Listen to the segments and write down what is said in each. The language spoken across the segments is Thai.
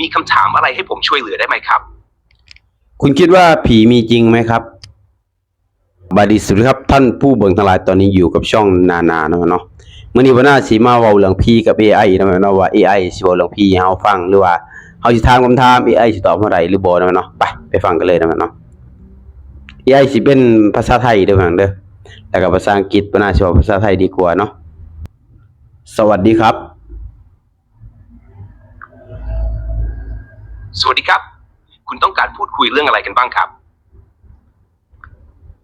มีคำถามอะไรให้ผมช่วยเหลือได้ไหมครับ คุณคิดว่าผีมีจริงไหมครับบาดีสุดครับท่านผู้เบิ่งทั้งหลายตอนนี้อยู่กับช่องนานาเนาะเนาะมื้อนี้วันหน้าสิมาเว้าเรื่องผีกับ AI เนะเนาะว่า AI สิเว้าเรื่องผีให้เฮาฟังหรือว่าเฮาสิถามคำถาม AI สิตอบเมื่อไหร่หรือบ่เนาะเนาะไปไปฟังกันเลยนะเนาะ AI สิเป็นภาษาไทยเด้อเพิ่นเด้อแล้วก็ภาษาอังกฤษบ่น่าสิเว้าภาษาไทยดีกว่าเนาะสวัสดีครับ สวัสดีครับ คุณต้องการพูดคุยเรื่องอะไรกันบ้างครับ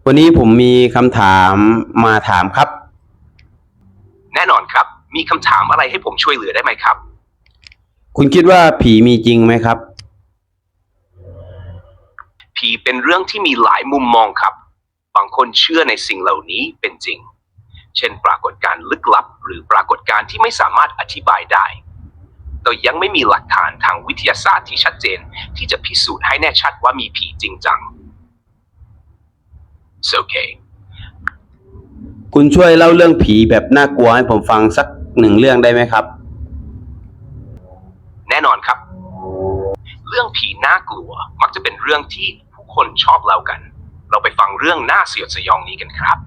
วันนี้ผมมีคำถามมาถามครับ แน่นอนครับ มีคำถามอะไรให้ผมช่วยเหลือได้ไหมครับ คุณคิดว่าผีมีจริงไหมครับ ผีเป็นเรื่องที่มีหลายมุมมองครับ บางคนเชื่อในสิ่งเหล่านี้เป็นจริง เช่น ปรากฏการณ์ลึกลับ หรือปรากฏการณ์ที่ไม่สามารถอธิบายได้ แต่ยังไม่มีหลักฐานทางวิทยาศาสตร์ที่ชัดเจน ที่จะพิสูจน์ให้แน่ชัดว่ามีผีจริงจัง It's okay คุณช่วยเล่าเรื่องผีแบบน่ากลัวให้ผมฟังสักหนึ่งเรื่องได้ไหมครับ แน่นอนครับ เรื่องผีน่ากลัวมักจะเป็นเรื่องที่ผู้คนชอบเล่ากัน เราไปฟังเรื่องน่าสยดสยองนี้กันครับ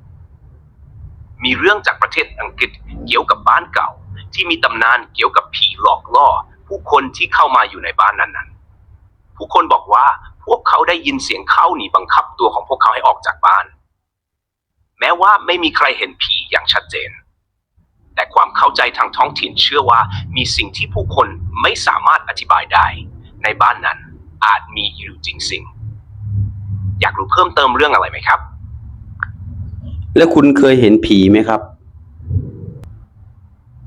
มีเรื่องจากประเทศอังกฤษเกี่ยวกับบ้านเก่า ที่มีตำนานเกี่ยวกับ ผีหลอกล่อ ผู้คนที่เข้ามาอยู่ในบ้านนั้นๆ ผู้คนบอกว่าพวกเขาได้ยินเสียงเข้าหนีบังคับตัวของพวกเขาให้ออกจากบ้าน แม้ว่าไม่มีใครเห็นผีอย่างชัดเจน แต่ความเข้าใจทางท้องถิ่นเชื่อว่ามีสิ่งที่ผู้คนไม่สามารถอธิบายได้ ในบ้านนั้นอาจมีอยู่จริงสิ่ง อยากรู้เพิ่มเติมเรื่องอะไรไหมครับ แล้วคุณเคยเห็นผีไหมครับ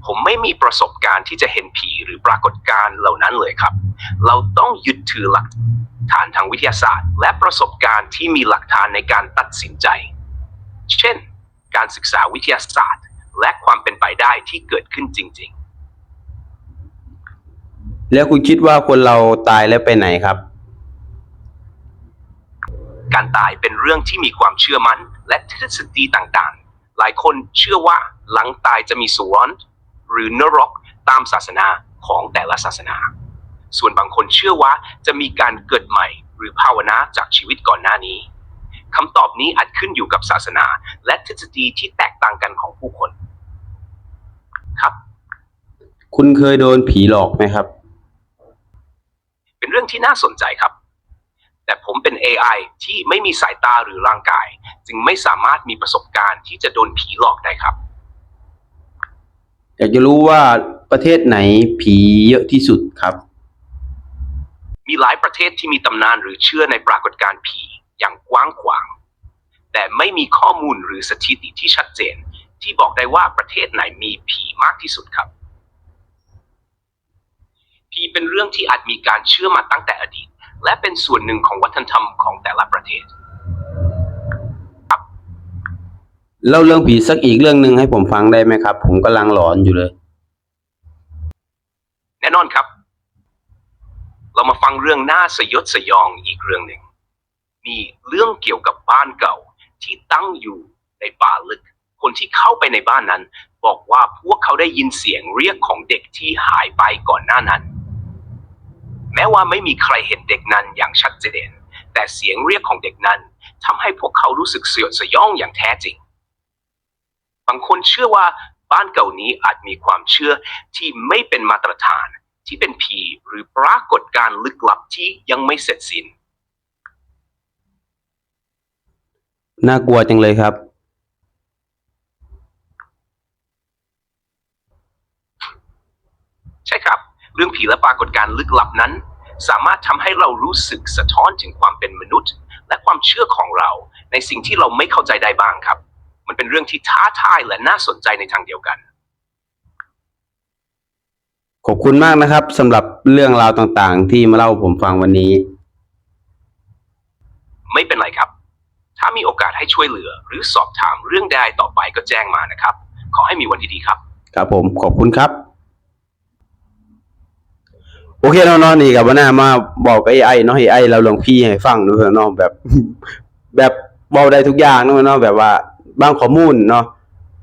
ผมไม่มีประสบการณ์ที่จะเห็นผีหรือปรากฏการณ์เหล่านั้นเลยครับ เราต้องยึดถือหลักฐานทางวิทยาศาสตร์ และประสบการณ์ที่มีหลักฐานในการตัดสินใจ เช่น การศึกษาวิทยาศาสตร์ และความเป็นไปได้ที่เกิดขึ้นจริง ๆ แล้วคุณคิดว่าคนเราตายแล้วไปไหนครับ การตายเป็นเรื่องที่มีความเชื่อมั่นและทฤษฎีต่างๆ หลายคนเชื่อว่าหลังตายจะมีสวรรค์ หรือนรกตามศาสนาของแต่ละศาสนา ส่วนบางคนเชื่อว่าจะมีการเกิดใหม่หรือภาวนาจากชีวิตก่อนหน้านี้คำตอบนี้อาจขึ้นอยู่กับศาสนา และทฤษฎีที่แตกต่างกันของผู้คน ครับ คุณเคยโดนผีหลอกไหมครับ เป็นเรื่องที่น่าสนใจครับ แต่ผมเป็น AI ที่ไม่มีสายตาหรือร่างกาย จึงไม่สามารถมีประสบการณ์ที่จะโดนผีหลอกได้ครับ อยากจะรู้ว่าประเทศไหนผีเยอะที่สุดครับ มีหลายประเทศที่มีตำนานหรือเชื่อในปรากฏการณ์ผีอย่างกว้างขวาง แต่ไม่มีข้อมูลหรือสถิติที่ชัดเจน ที่บอกได้ว่าประเทศไหนมีผีมากที่สุดครับ ผีเป็นเรื่องที่อาจมีการเชื่อมาตั้งแต่อดีต และเป็นส่วนหนึ่งของวัฒนธรรมของแต่ละประเทศ เล่าเรื่องผีสักอีกเรื่องหนึ่งให้ผมฟังได้ไหมครับ ผมกำลังหลอนอยู่เลย แน่นอนครับ เรามาฟังเรื่องน่าสยดสยองอีกเรื่องหนึ่งมีเรื่องเกี่ยวกับบ้านเก่าที่ตั้งอยู่ในป่าลึก คนที่เข้าไปในบ้านนั้น บอกว่าพวกเขาได้ยินเสียงเรียกของเด็กที่หายไปก่อนหน้านั้น แม้ว่าไม่มีใครเห็นเด็กนั้นอย่างชัดเจนแต่เสียงเรียกของเด็กนั้นทำให้พวกเขารู้สึกสยดสยองอย่างแท้จริง บางคนเชื่อว่าบ้านเก่านี้อาจมีความเชื่อที่ไม่เป็นมาตรฐาน ที่เป็นผีหรือปรากฏการณ์ลึกลับที่ยังไม่เสร็จสิ้น น่ากลัวจังเลยครับ ใช่ครับ เรื่องผีและปรากฏการณ์ลึกลับนั้น สามารถทำให้เรารู้สึกสะท้อนถึงความเป็นมนุษย์ และความเชื่อของเราในสิ่งที่เราไม่เข้าใจได้บ้างครับ มันเป็นเรื่องที่ท้าทายและน่าสนใจในทางเดียวกัน ขอบคุณมากนะครับสำหรับเรื่องราวต่างๆ ที่มาเล่าผมฟังวันนี้ ไม่เป็นไรครับ ถ้ามีโอกาสให้ช่วยเหลือ หรือสอบถามเรื่องใดต่อไปก็แจ้งมานะครับ ขอให้มีวันที่ดีครับ ครับผมขอบคุณครับ โอเคเนาะเนาะนี่กับวันหน้ามาบอกกับ AI เนาะ AI เราลองพี่ให้ฟังเนาะเพื่อนเนาะแบบ แบบเว้าได้ทุกอย่างเนาะเนาะแบบว่า บางข้อมูลเนาะ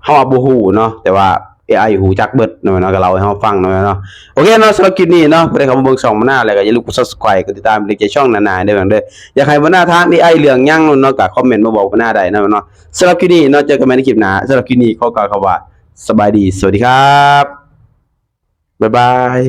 เฮาบ่ฮู้เนาะแต่ว่า AI หูจักเบิดเนาะเนาะก็เล่าให้เฮาฟังเนาะเนาะโอเคเนาะสำหรับคลิปนี้เนาะได้เข้ามาเบิ่งช่องมาหน้าแล้วก็อย่าลืมกด Subscribe กดติดตามเด็กใจช่องนานาเด้อเด้ออยากให้บ่หน้าถาม AI เรื่องหยังเนาะก็คอมเมนต์มาบอกบ่หน้าได้เนาะเนาะสำหรับคลิปนี้เนาะเจอกันใหม่ในคลิปหน้าสำหรับคลิปนี้ขอกล่าวคำว่าสบายดี สวัสดีครับบ๊ายบาย